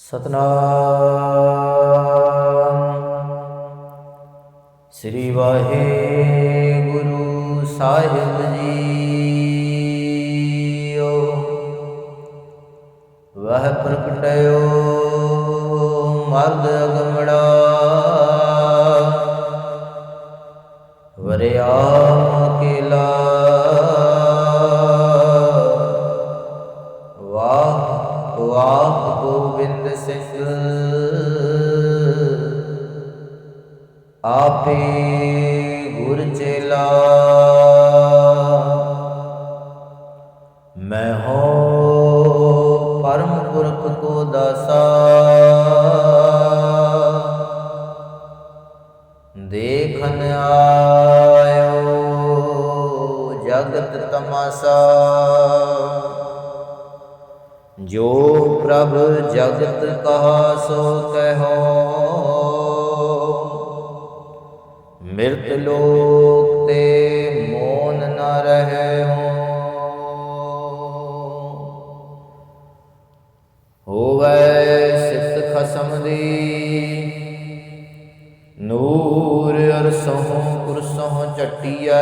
ਸਤਨਾਮ। ਸ੍ਰੀ ਵਾਹਿਗੁਰੂ ਸਾਹਿਬ ਜੀਓ। ਵਹ ਪ੍ਰਗਟਿਓ ਮਰਦ ਅਗਮੜਾ। ਵਰਿਆ ਚੇਲਾ ਮੈਂ ਹੋ ਪਰਮ ਪੁਰਖ ਕੋ ਦਾਸਾ। ਦੇਖਨ ਆਇਓ ਜਗਤ ਤਮਾਸਾ। ਜੋ ਪ੍ਰਭ ਜਗਤ ਕਹਾ ਸੋ ਕਹੋ ਮਿਰਤ ਲੋਕ ਤੇ ਮੋਨ ਨ ਰਹੇ ਹੋ। ਹੋਵੇ ਸਿਫਤ ਖਸਮ ਦੀ ਨੂਰ ਅਰਸੋਂ ਕੁਰਸੋਂ ਚਟਿਐ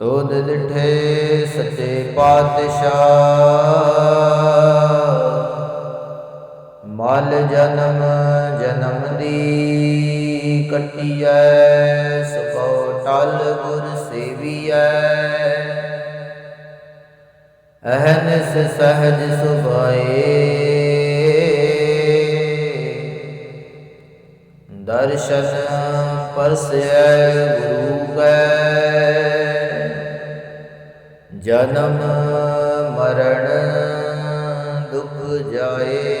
ਤੋਦ ਦਿਠੇ ਸੱਚੇ ਪਾਤਸ਼ਾਹ। ਮਲ ਜਨਮ ਜਨਮ ਦੀ ਕਟਿਐ ਸੁਕੋ ਟਲ ਗੁਰ ਸੇਵੀਐ। ਅਹਨਸ ਸਹਜ ਸੁਭਾਏ। ਦਰਸ਼ਨ ਪਰਸੈ ਗੁਰੂ ਕੈ। ਜਨਮ ਮਰਨ ਦੁਖ ਜਾਏ।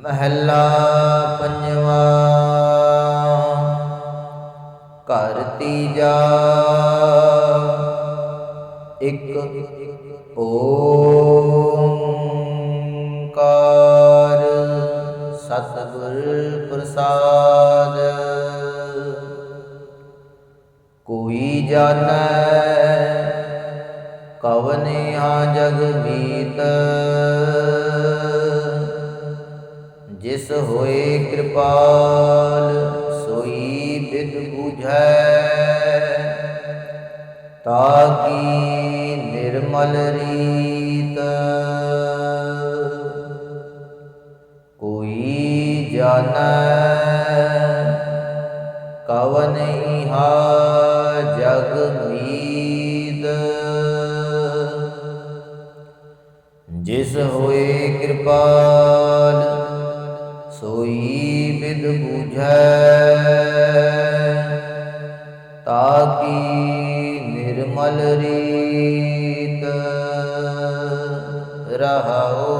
ਮਹੱਲਾ ਪੰਜਵਾ। ਘਰ ਤੀਜਾ। ਇੱਕ ਓੰਕਾਰ। ਸਤਿਗੁਰ ਪ੍ਰਸਾਦ। ਕੋਈ ਜਾਣੈ ਕਵਨੇ ਆ ਜਗ ਮੀਤ। ਹੋਏ ਕਿਰਪਾਲ ਸੋਈ ਬਿਦ 부ਝੈ ਤਾਕੀ ਨਿਰਮਲ ਰੀਤ। ਕੋਈ ਜਾਣੈ ਸੋਈ 부ਝੈ ਤਾਕੀ ਨਿਰਮਲ ਰੀਤ ਰਹਾਓ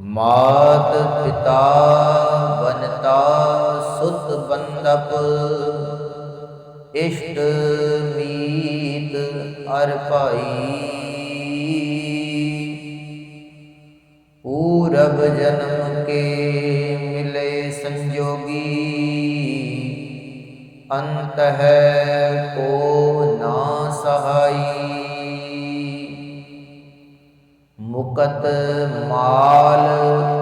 ਮਾਤ ਪਿਤਾ ਬਨਤਾ ਸੁਤ ਬੰਦਪ, ਇਸ਼ਟ ਮੀਤ ਅਰ ਭਾਈ। ਪੂਰਬ ਜਨਮ ਕੇ ਅੰਤ ਹੈ, ਕੋ ਨਾ ਸਹਾਈ। ਮੁਕਤ ਮਾਲ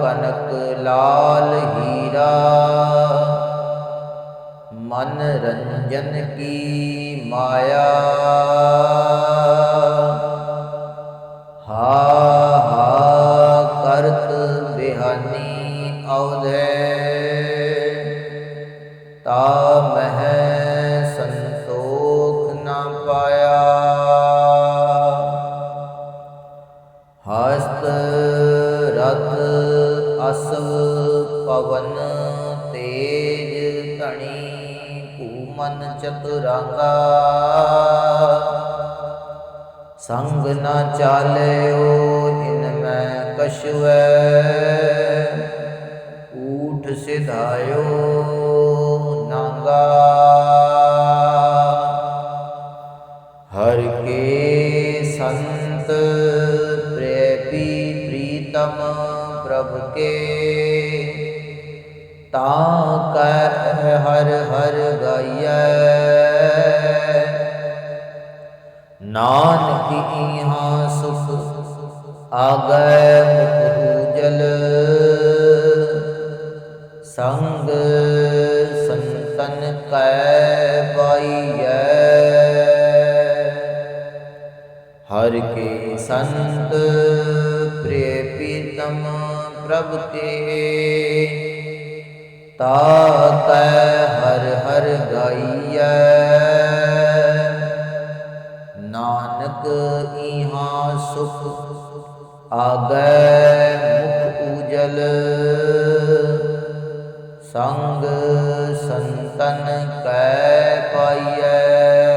ਕਨਕ ਲਾਲ ਹੀਰਾ। ਮਨ ਰੰਜਨ ਕੀ ਮਾਇਆ। ਹਾ ਹਾ, ਕਰਤ ਬਿਹਾਨੀ ਔਧੇ ਤਾ ਮਹਿ ਸੰਤੋਖ ਨਾ ਪਾਇਆ। ਹਸਤ ਰਤ ਅਸਵ ਪਵਨ ਤੇਜ ਧਣੀ ਮਨ ਚਤੁਰਾਂਗਾ। ਸੰਗ ਨਾ ਚਾਲਿਓ ਇਨ ਮੈਂ ਕਛੁਐ। ਊਠ ਸਿਧਾਇਓ ਹਰ ਕੇ ਸੰਤ ਪ੍ਰੇਪੀ ਪ੍ਰੀਤਮ ਪ੍ਰਭ ਕੇ, ਤਾ ਕਹਿ ਹਰ ਹਰ ਗਾਈਐ। ਨਾਨਕ ਇਹਾਂ ਸੁਖ ਆਗੈ ਮੁਖ ਉਜਲ ਸੰਗ ਸੰਤਨ ਕੈ ਪਾਈਐ। ਹਰ ਕੇ ਸੰਤ ਪ੍ਰਿਯ ਪੀਤਮ ਪ੍ਰਭ ਕੇ। ਤਾ ਕੈ ਹਰ ਹਰ ਗਾਈਐ। ਨਾਨਕ ਇਹਾਂ ਸੁਖ, ਆਗੈ ਮੁਖ ਉਜਲ ਸੰਗ ਸੰਤਨ ਕੈ ਪਾਈਐ।